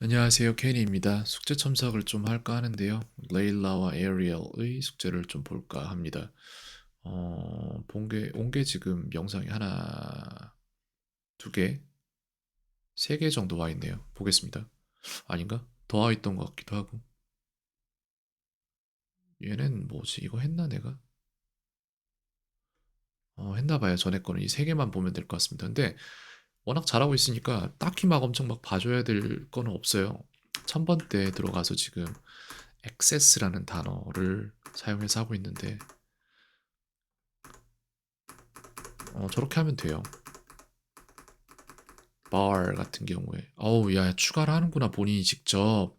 안녕하세요. 케니입니다. 숙제 첨삭을 좀 할까 하는데요. 레일라와 에리얼의 숙제를 좀 볼까 합니다. 어, 본 게, 온 게 지금 영상이 하나, 두 개, 세 개 정도 와 있네요. 보겠습니다. 아닌가? 더 와 있던 것 같기도 하고. 얘는 뭐지? 이거 했나 내가? 어, 했나 봐요. 전에 거는 이 세 개만 보면 될 것 같습니다. 근데 워낙 잘하고 있으니까 딱히 막 엄청 막 봐줘야 될 거는 없어요. 천 번대 들어가서 지금 액세스라는 단어를 사용해서 하고 있는데 어, 저렇게 하면 돼요. bar 같은 경우에 어우 야 추가를 하는구나 본인이 직접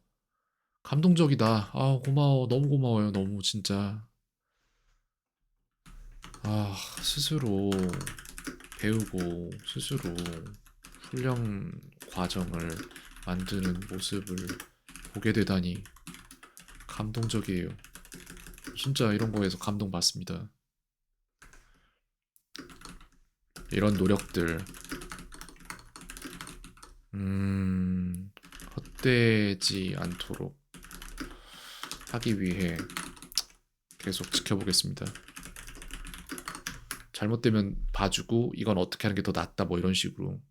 감동적이다. 아 고마워 너무 고마워요 너무 진짜 아 스스로 배우고 스스로 훈련 과정을 만드는 모습을 보게 되다니 감동적이에요. 진짜 이런 거에서 감동받습니다. 이런 노력들, 음, 헛되지 않도록 하기 위해 계속 지켜보겠습니다. 잘못되면 봐주고 이건 어떻게 하는 게 더 낫다 뭐 이런 식으로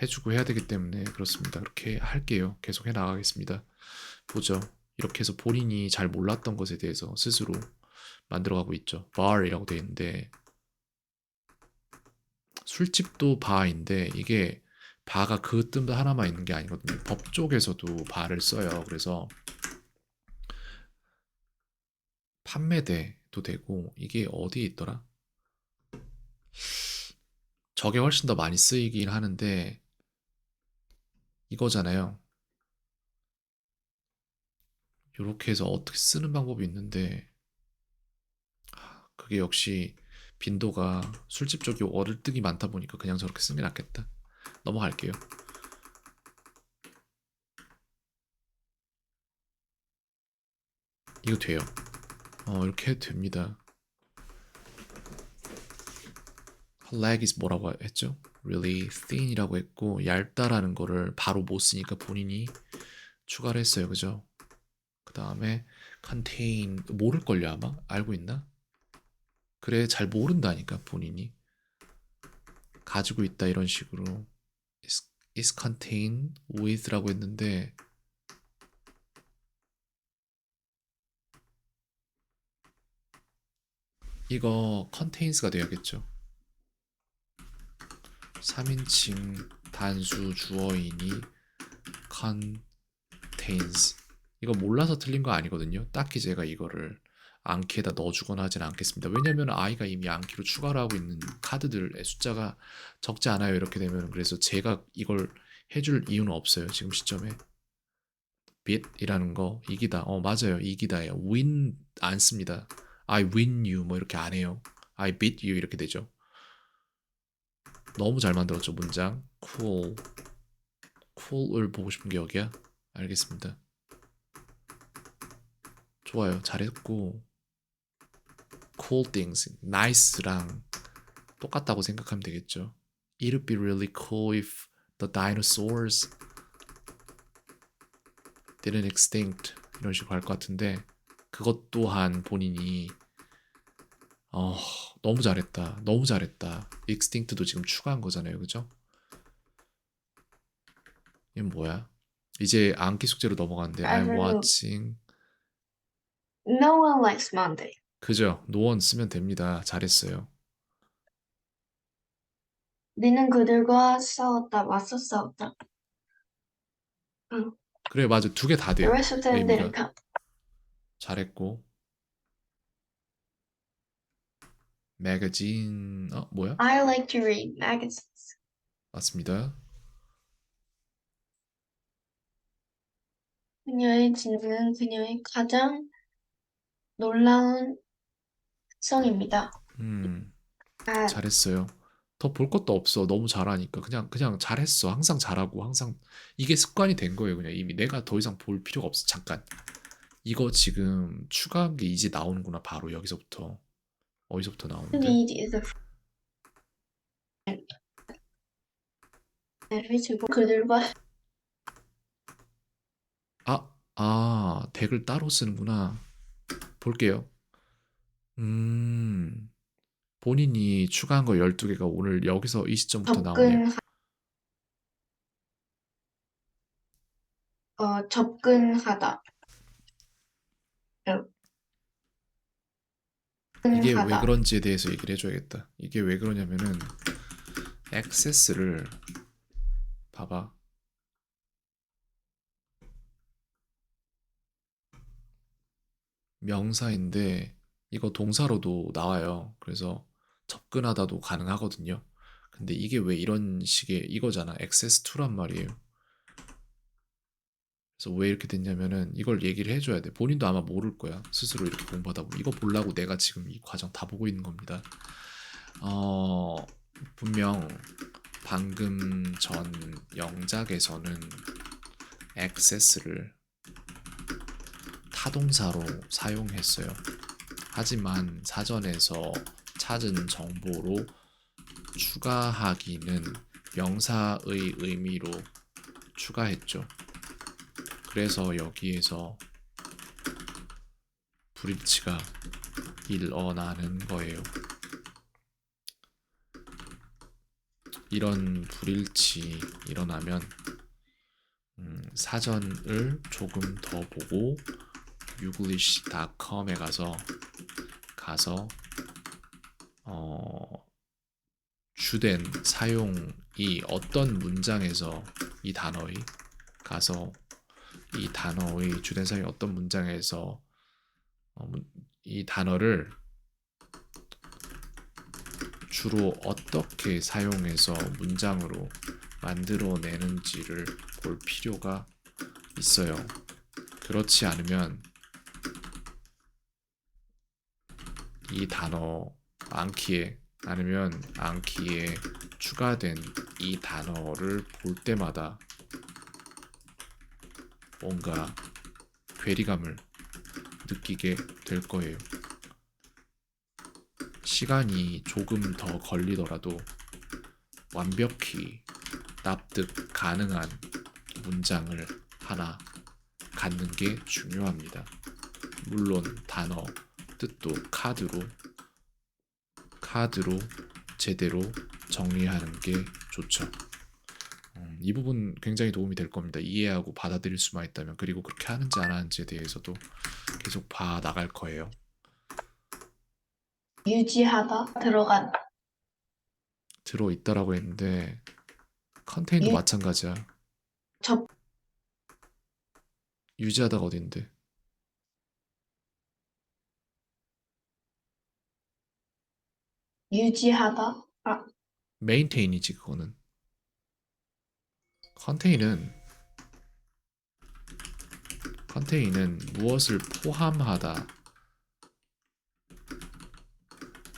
해주고 해야 되기 때문에 그렇습니다. 그렇게 할게요. 계속 해 나가겠습니다. 보죠. 이렇게 해서 본인이 잘 몰랐던 것에 대해서 스스로 만들어가고 있죠. bar이라고 되어 있는데 술집도 바인데 이게 바가 그뜻 하나만 있는 게 아니거든요. 법 쪽에서도 바를 써요. 그래서 판매대도 되고 이게 어디에 있더라? 저게 훨씬 더 많이 쓰이긴 하는데 이거잖아요. 이렇게 해서 어떻게 쓰는 방법이 있는데 아, 그게 역시 빈도가 술집 쪽이 월등히 많다 보니까 그냥 저렇게 게 낫겠다. 넘어갈게요. 이거 돼요. 어, 이렇게 해도 됩니다. leg is 뭐라고 했죠? Really thin이라고 했고 얇다라는 거를 바로 못 쓰니까 본인이 추가를 했어요. 그죠? 그 다음에 contain 모를걸요 아마? 알고 있나? 그래 잘 모른다니까 본인이 가지고 있다 이런 식으로 is, is contained with라고 했는데 이거 contains가 돼야겠죠 3인칭 단수 주어이니 contains 이거 몰라서 틀린 거 아니거든요. 딱히 제가 이거를 안키에다 넣어주거나 하진 않겠습니다. 왜냐면 아이가 이미 안키로 추가를 하고 있는 카드들의 숫자가 적지 않아요. 이렇게 되면 그래서 제가 이걸 해줄 이유는 없어요. 지금 시점에 beat이라는 거 이기다. 어 맞아요. 이기다예요. win 안 씁니다. I win you 뭐 이렇게 안 해요. I beat you 이렇게 되죠. 너무 잘 만들었죠 문장 cool cool을 보고 싶은 게 여기야 알겠습니다 좋아요 잘했고 cool things nice랑 똑같다고 생각하면 되겠죠 it'd be really cool if the dinosaurs didn't extinct 이런 식으로 할 것 같은데 그것 또한 본인이 어, 너무 잘했다. 너무 잘했다. 익스팅트도 지금 추가한 거잖아요. 그죠? 이건 뭐야? 이제 암기 숙제로 넘어가는데 I'm 아이고. watching No one likes Monday. 그죠? 노원 쓰면 됩니다. 잘했어요. 니는 그들과 싸웠다. 맞서 싸웠다. 그래 맞아 두 개 다 The 돼요. rest of them 의미가. didn't come. 잘했고 매거진 어 뭐야? I like to read magazines. 맞습니다. 그녀의 진은 그녀의 가장 놀라운 특성입니다. 음 아, 잘했어요. 더 볼 것도 없어. 너무 잘하니까 그냥 그냥 잘했어. 항상 잘하고 항상 이게 습관이 된 거예요. 그냥 이미 내가 더 이상 볼 필요가 없어. 잠깐 이거 지금 추가한 게 이제 나오는구나. 바로 여기서부터 어디서부터 나오는데? need is a friend. 그들과 아, 아, 덱을 따로 쓰는구나. 볼게요. 음, 본인이 추가한 거 12개가 오늘 여기서 이 시점부터 나오네요. 접근, 어, 접근하다. 이게 왜. 그런지에 대해서 얘기를 해줘야겠다. 이게 왜 그러냐면은 액세스를 봐봐. 명사인데 이거 동사로도 나와요. 그래서 접근하다도 가능하거든요. 근데 이게 왜 이런 식의 이거잖아. 액세스 2란 말이에요. 그래서 왜 이렇게 됐냐면은 이걸 얘기를 해줘야 돼. 본인도 아마 모를 거야. 스스로 이렇게 공부하다 보면 이거 보려고 내가 지금 이 과정 다 보고 있는 겁니다. 어 분명 방금 전 영작에서는 액세스를 타동사로 사용했어요. 하지만 사전에서 찾은 정보로 추가하기는 명사의 의미로 추가했죠. 그래서 여기에서 불일치가 일어나는 거예요. 이런 불일치 일어나면 음, 사전을 조금 더 보고 유글리시.com에 가서 가서 어, 주된 사용이 어떤 문장에서 이 단어의 가서 이 단어의 주된 사용이 어떤 문장에서 어, 문- 이 단어를 주로 어떻게 사용해서 문장으로 만들어내는지를 볼 필요가 있어요. 그렇지 않으면 이 단어 안키에 아니면 안키에 추가된 이 단어를 볼 때마다 뭔가 괴리감을 느끼게 될 거예요. 시간이 조금 더 걸리더라도 완벽히 납득 가능한 문장을 하나 갖는 게 중요합니다. 물론 단어 뜻도 카드로 카드로 제대로 정리하는 게 좋죠. 음, 이 부분 굉장히 도움이 될 겁니다. 이해하고 받아들일 수만 있다면 그리고 그렇게 하는지 안 하는지에 대해서도 계속 봐 나갈 거예요. 유지하다. 들어간. 들어 있다라고 했는데 컨테이너 유- 마찬가지야. 접, 유지하다가 어딘데? 유지하다. 아, 메인테인이지 그거는. 컨테인은 컨테인은 무엇을 포함하다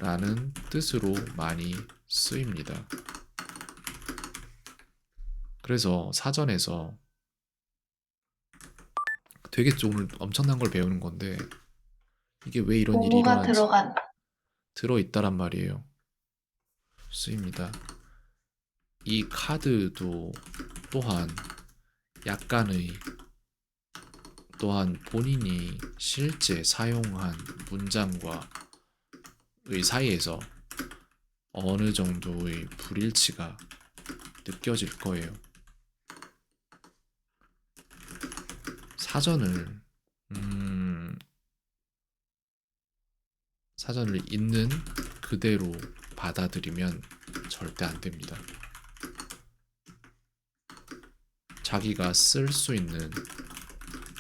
라는 뜻으로 많이 쓰입니다. 그래서 사전에서 되게 오늘 엄청난 걸 배우는 건데 이게 왜 이런 일이 일어나는지 들어간. 들어있다란 말이에요. 쓰입니다. 이 카드도 또한 약간의 또한 본인이 실제 사용한 문장과 의 사이에서 어느 정도의 불일치가 느껴질 거예요. 사전을 음, 사전을 있는 그대로 받아들이면 절대 안 됩니다. 자기가 쓸 수 있는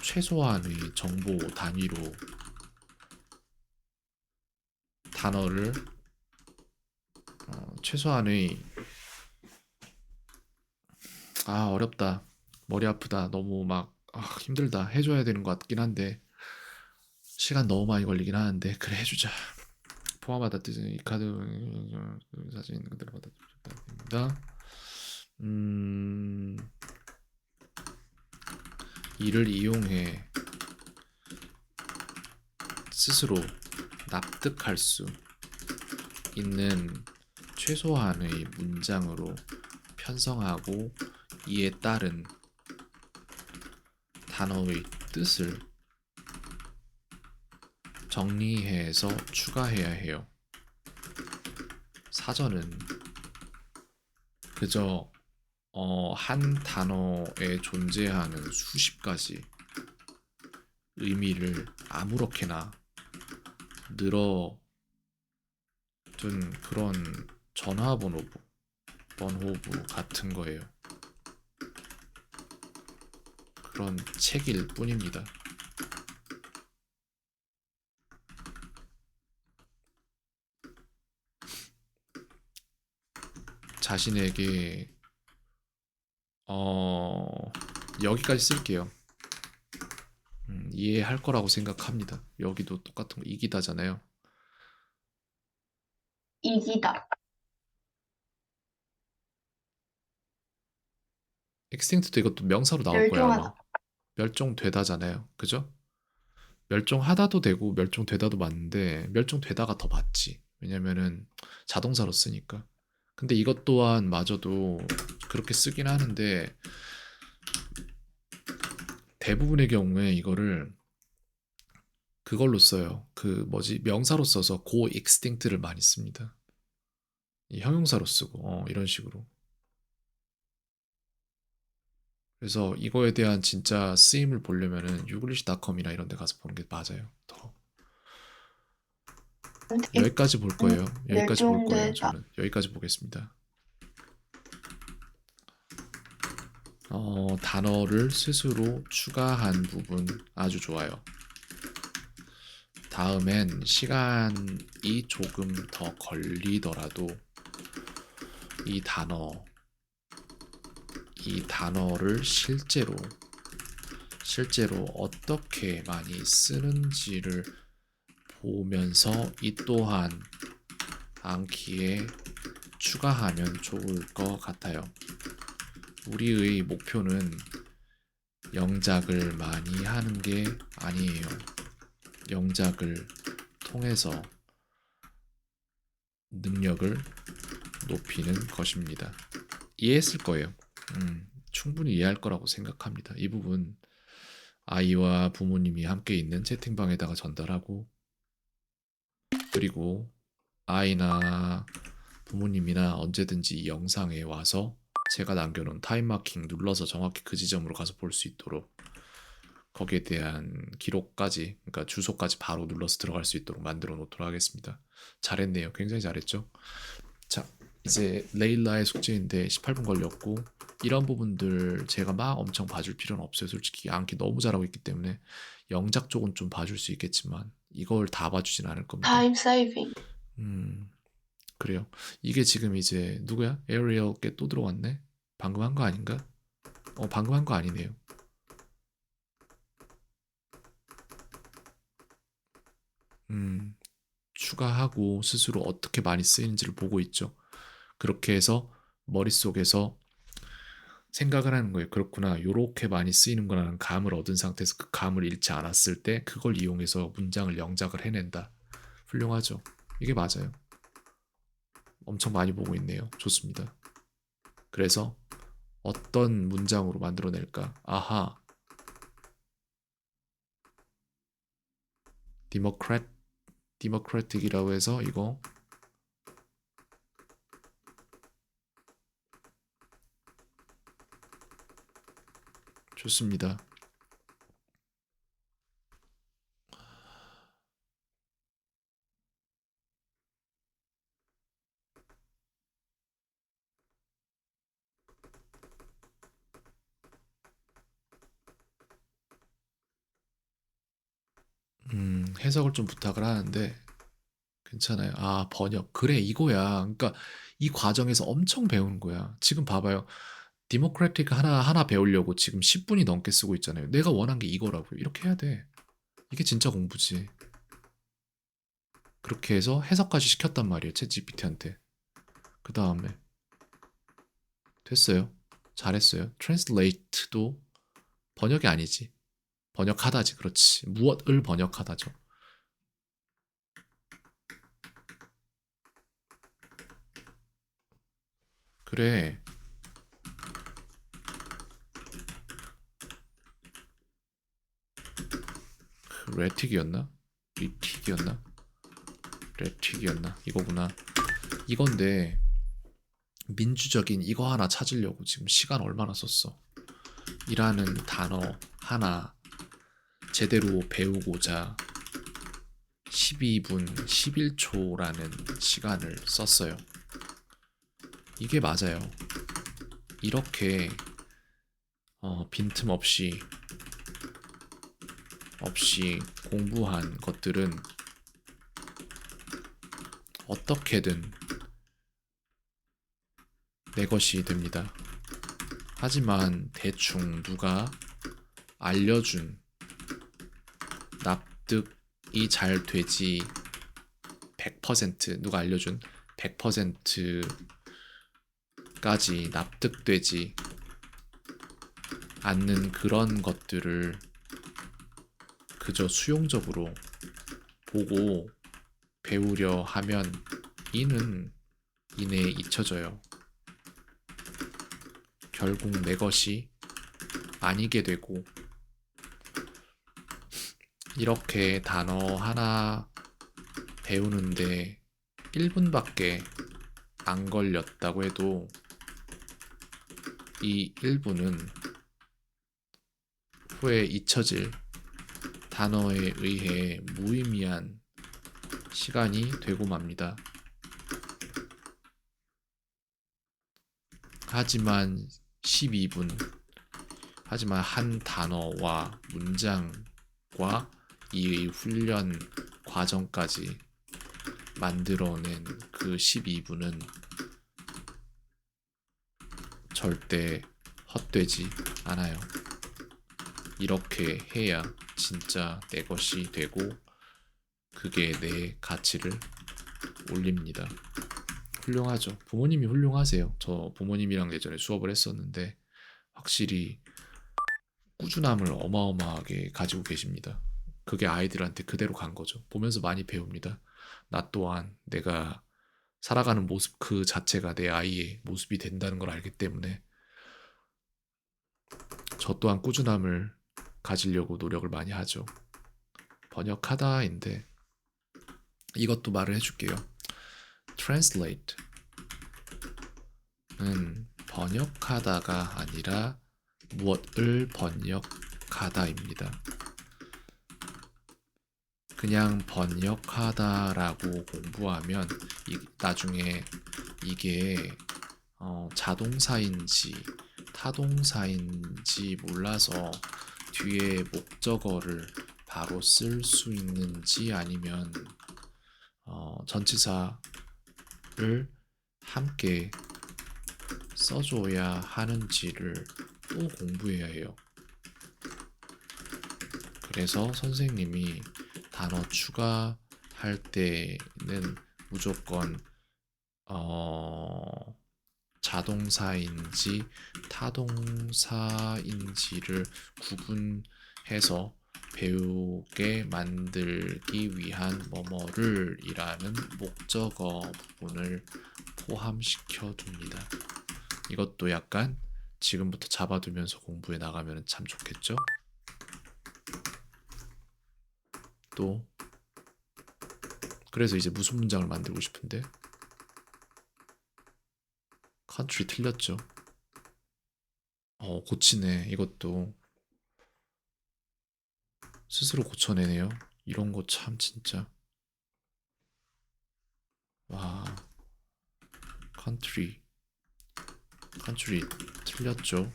최소한의 정보 단위로 단어를 어, 최소한의 아 어렵다. 머리 아프다. 너무 막 아, 힘들다. 해줘야 되는 것 같긴 한데 시간 너무 많이 걸리긴 하는데 그래 해주자. 포함하다 뜻은 이 카드 사진 그대로 받아들입니다. 음, 이를 이용해 스스로 납득할 수 있는 최소한의 문장으로 편성하고 이에 따른 단어의 뜻을 정리해서 추가해야 해요. 사전은 그저 어, 한 단어에 존재하는 수십 가지 의미를 아무렇게나 늘어둔 그런 전화번호부, 번호부 같은 거예요. 그런 책일 뿐입니다. 자신에게 어 여기까지 쓸게요. 음, 이해할 거라고 생각합니다. 여기도 똑같은 거 이기다잖아요. 이기다. 엑스팅트도 이것도 명사로 나올 거야 아마. 멸종하다. 멸종되다잖아요. 그죠? 멸종하다도 되고 멸종되다도 맞는데 멸종되다가 더 맞지. 왜냐면은 자동사로 쓰니까. 근데 이것 또한 마저도 그렇게 쓰긴 하는데 대부분의 경우에 이거를 그걸로 써요. 그 뭐지 명사로 써서 go extinct를 많이 씁니다. 이 형용사로 쓰고 어, 이런 식으로. 그래서 이거에 대한 진짜 쓰임을 보려면은 유글리시닷컴이나 이런 데 가서 보는 게 맞아요. 더. 여기까지 볼 거예요. 여기까지 볼 거예요. 저는 여기까지 보겠습니다. 어, 단어를 스스로 추가한 부분 아주 좋아요. 다음엔 시간이 조금 더 걸리더라도 이 단어, 이 단어를 실제로 실제로 어떻게 많이 쓰는지를 보면서 이 또한 암기에 추가하면 좋을 것 같아요. 우리의 목표는 영작을 많이 하는 게 아니에요. 영작을 통해서 능력을 높이는 것입니다. 이해했을 거예요. 음, 충분히 이해할 거라고 생각합니다. 이 부분 아이와 부모님이 함께 있는 채팅방에다가 전달하고 그리고 아이나 부모님이나 언제든지 이 영상에 와서 제가 남겨놓은 타임마킹 눌러서 정확히 그 지점으로 가서 볼 수 있도록 거기에 대한 기록까지 그러니까 주소까지 바로 눌러서 들어갈 수 있도록 만들어 놓도록 하겠습니다. 잘했네요. 굉장히 잘했죠. 자 이제 레일라의 숙제인데 18분 걸렸고 이런 부분들 제가 막 엄청 봐줄 필요는 없어요. 솔직히 암기 너무 잘하고 있기 때문에 영작 쪽은 좀 봐줄 수 있겠지만 이걸 다 봐주진 않을 겁니다. 타임 세이빙. 음, 그래요. 이게 지금 이제 누구야? 에어리얼 게또 들어왔네. 방금 한 거 아닌가? 어, 방금 한 거 아니네요. 음, 추가하고 스스로 어떻게 많이 쓰이는지를 보고 있죠. 그렇게 해서 머릿속에서 생각을 하는 거예요. 그렇구나. 요렇게 많이 쓰이는구나라는 감을 얻은 상태에서 그 감을 잃지 않았을 때 그걸 이용해서 문장을 영작을 해낸다. 훌륭하죠. 이게 맞아요. 엄청 많이 보고 있네요. 좋습니다. 그래서 어떤 문장으로 만들어낼까? 아하. 디모크렛 디모크래틱이라고 해서 이거 좋습니다. 음, 해석을 좀 부탁을 하는데 괜찮아요. 아, 번역. 그래, 이거야. 그러니까 이 과정에서 엄청 배우는 거야. 지금 봐봐요. 디모크래틱 하나 하나 배우려고 지금 10분이 넘게 쓰고 있잖아요. 내가 원한 게 이거라고요. 이렇게 해야 돼. 이게 진짜 공부지. 그렇게 해서 해석까지 시켰단 말이에요. 챗GPT한테. 그 다음에 됐어요. 잘했어요. translate도 번역이 아니지. 번역하다지. 그렇지. 무엇을 번역하다죠. 그래. 레틱이었나? 리틱이었나? 레틱이었나? 이거구나. 이건데 민주적인 이거 하나 찾으려고 지금 시간 얼마나 썼어? 이라는 단어 하나 제대로 배우고자 12분 11초라는 시간을 썼어요. 이게 맞아요. 이렇게 어, 빈틈없이 없이 공부한 것들은 어떻게든 내 것이 됩니다. 하지만 대충 누가 알려준 납득이 잘 되지 100% 누가 알려준 100%까지 납득되지 않는 그런 것들을 그저 수용적으로 보고 배우려 하면 이는 이내에 잊혀져요. 결국 내 것이 아니게 되고 이렇게 단어 하나 배우는데 1분밖에 안 걸렸다고 해도 이 1분은 후에 잊혀질 단어에 의해 무의미한 시간이 되고 맙니다. 하지만 12분, 하지만 한 단어와 문장과 이의 훈련 과정까지 만들어낸 그 12분은 절대 헛되지 않아요. 이렇게 해야 진짜 내 것이 되고 그게 내 가치를 올립니다. 훌륭하죠. 부모님이 훌륭하세요. 저 부모님이랑 예전에 수업을 했었는데 확실히 꾸준함을 어마어마하게 가지고 계십니다. 그게 아이들한테 그대로 간 거죠. 보면서 많이 배웁니다. 나 또한 내가 살아가는 모습 그 자체가 내 아이의 모습이 된다는 걸 알기 때문에 저 또한 꾸준함을 가지려고 노력을 많이 하죠. 번역하다인데 이것도 말을 해줄게요. translate는 번역하다가 아니라 무엇을 번역하다입니다. 그냥 번역하다라고 공부하면 이- 나중에 이게 어, 자동사인지 타동사인지 몰라서 뒤에 목적어를 바로 쓸 수 있는지 아니면 어, 전치사를 함께 써줘야 하는지를 또 공부해야 해요. 그래서 선생님이 단어 추가할 때는 무조건 어, 자동사인지 타동사인지를 구분해서 배우게 만들기 위한 뭐뭐를 이라는 목적어 부분을 포함시켜 둡니다. 이것도 약간 지금부터 잡아두면서 공부해 나가면 참 좋겠죠? 또 그래서 이제 무슨 문장을 만들고 싶은데 country 틀렸죠. 어 고치네 이것도 스스로 고쳐내네요. 이런 거 참 진짜 와 country country 틀렸죠.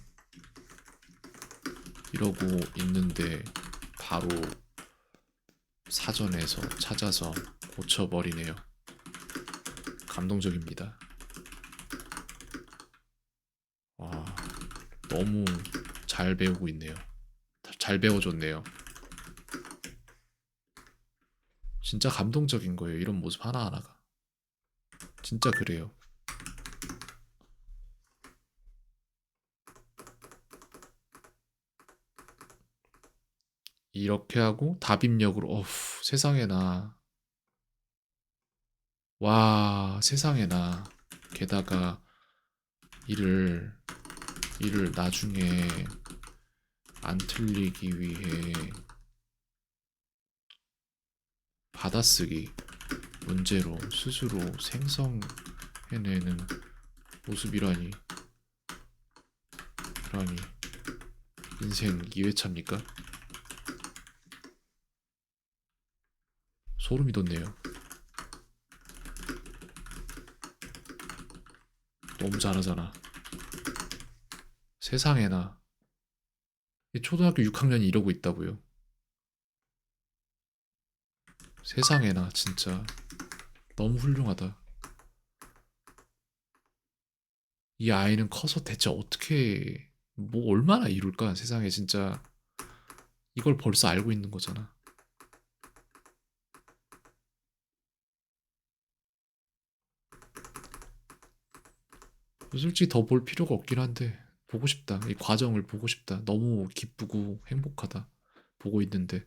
이러고 있는데 바로 사전에서 찾아서 고쳐버리네요. 감동적입니다. 와, 너무 잘 배우고 있네요. 잘 배워줬네요. 진짜 감동적인 거예요. 이런 모습 하나하나가. 진짜 그래요. 이렇게 하고 답입력으로 어후 세상에나 와 세상에나 게다가 이를 이를 나중에 안 틀리기 위해 받아쓰기 문제로 스스로 생성해내는 모습이라니 이라니 인생 2회차입니까? 소름이 돋네요. 너무 잘하잖아. 세상에나 이 초등학교 6학년이 이러고 있다고요. 세상에나 진짜 너무 훌륭하다. 이 아이는 커서 대체 어떻게 뭐 얼마나 이룰까? 세상에 진짜 이걸 벌써 알고 있는 거잖아. 솔직히 더 볼 필요가 없긴 한데 보고 싶다. 이 과정을 보고 싶다. 너무 기쁘고 행복하다. 보고 있는데.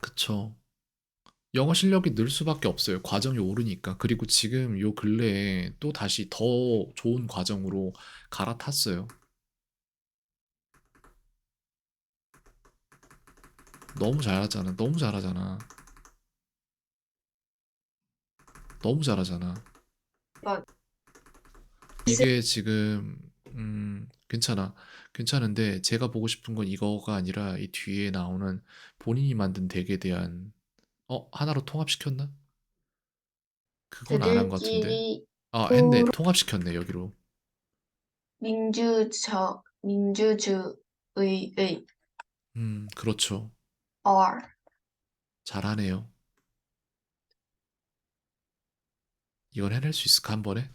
그쵸. 영어 실력이 늘 수밖에 없어요. 과정이 오르니까. 그리고 지금 요 근래에 또 다시 더 좋은 과정으로 갈아탔어요. 너무 잘하잖아. 너무 잘하잖아. 너무 잘하잖아. 막 이게 지금 음 괜찮아. 괜찮은데 제가 보고 싶은 건 이거가 아니라 이 뒤에 나오는 본인이 만든 덱에 대한 어 하나로 통합시켰나? 그건 안 한 것 같은데. 그들끼리 아 했네. 통합시켰네 여기로. 민주적 민주주의의 음 그렇죠. R 잘하네요. 이건 해낼 수 있을까 한 번에?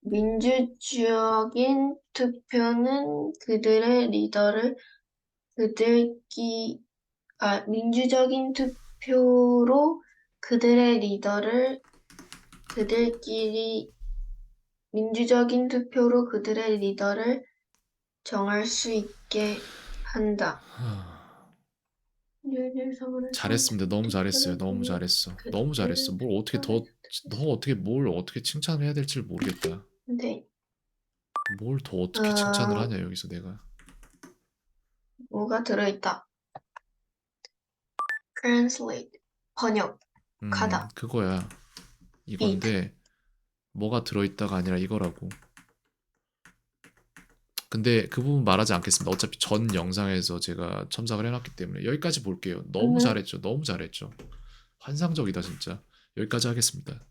민주적인 투표는 그들의 리더를 그들끼 아 민주적인 투표로 그들의 리더를 그들끼리 민주적인 투표로 그들의 리더를 정할 수 있게 한다. 잘했습니다. 너무 잘했어요. 너무 잘했어. 너무 잘했어. 뭘 어떻게 더더 어떻게 뭘 어떻게 칭찬을 해야 될지 모르겠다. 네, 뭘 더 어떻게 아. 칭찬을 하냐 여기서 내가. 뭐가 들어있다. Translate 번역 음, 가다. 그거야. 이건데 뭐가 들어있다가 아니라 이거라고. 근데 그 부분 말하지 않겠습니다. 어차피 전 영상에서 제가 첨삭을 해놨기 때문에 여기까지 볼게요. 너무 음. 잘했죠. 너무 잘했죠. 환상적이다 진짜. 여기까지 하겠습니다.